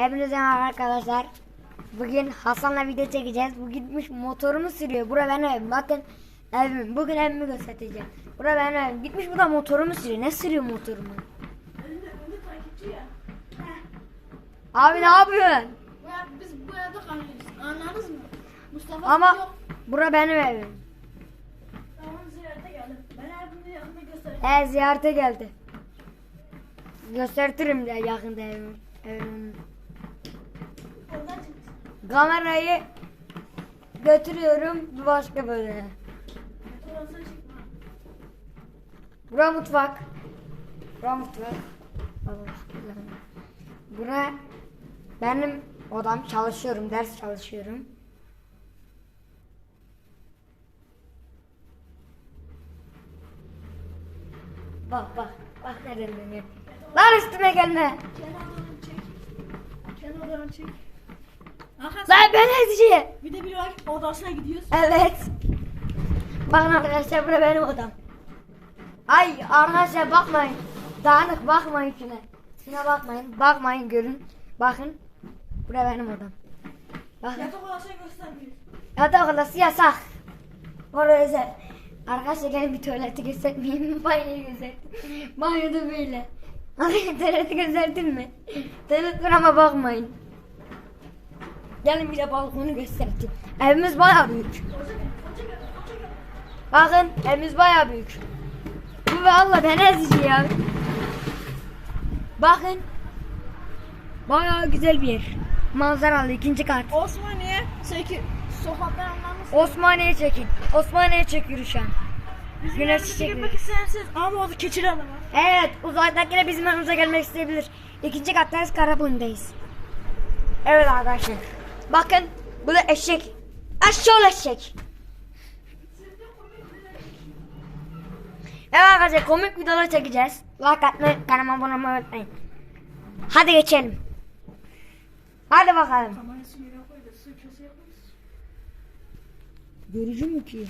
Hepinize merhaba arkadaşlar. Bugün Hasan'la video çekeceğiz. Bu gitmiş motorumu sürüyor. Bura benim evim. Bakın evim. Bugün evimi göstereceğim. Bura benim evim. Gitmiş bu da motorumu sürüyor. Ne sürüyor motorumu? Önünde, önünde takipçi ya. Abi ne yapıyorsun? Ya- biz bu evde kalıyoruz. Anladınız mı? Mustafa Ama yok. bura benim evim. Tamam ziyarete geldim. Ben evimde yakında göstereyim. He ziyarete geldi. Gösteririm de yakında evimi. evimi. Kamerayı götürüyorum bir başka bölüme. Bura mutfak. Bura mutfak. Bura benim odam çalışıyorum, ders çalışıyorum. Bak bak, bak nereden dönüyor. Lan üstüme gelme. Kenardan çek. Kenardan çek. Arkadaşlar Lan ben ezici. bir de bir var odasına gidiyoruz. Evet. Bakın arkadaşlar bura benim odam. Ay arkadaşlar bakmayın. Dağınık bakmayın şuna. Şuna bakmayın. Bakmayın görün. Bakın. Bura benim odam. Bakın. Yatak odasına göstermiyoruz. Yatak odası yasak. Orada özel. Arkadaşlar gelin bir tuvaleti göstermeyeyim. Banyoyu gösterdim. Banyoda böyle. Abi tuvaleti gösterdin mi? Tuvalet ama bakmayın. Gelin bir de balkonu göstereyim. Evimiz bayağı büyük. Bakın evimiz bayağı büyük. Bu valla ben ezici ya. Bakın. Bayağı güzel bir yer. Manzaralı ikinci kat. Osmaniye 8 sokaktan anlamız. Osmaniye çekin. Osmaniye çekiyor şu an. Güneş çiçeği. Girmek isterseniz ama orada keçiler var. Evet uzaydakiler bizim yanımıza gelmek isteyebilir. İkinci kattayız Karaburun'dayız. Evet arkadaşlar. Bakın bu da eşek. Aşağı eşek. Evet arkadaşlar komik videolar çekeceğiz. Like atmayı, kanalıma abone olmayı unutmayın. Hadi geçelim. Hadi bakalım. Görücü mü ki?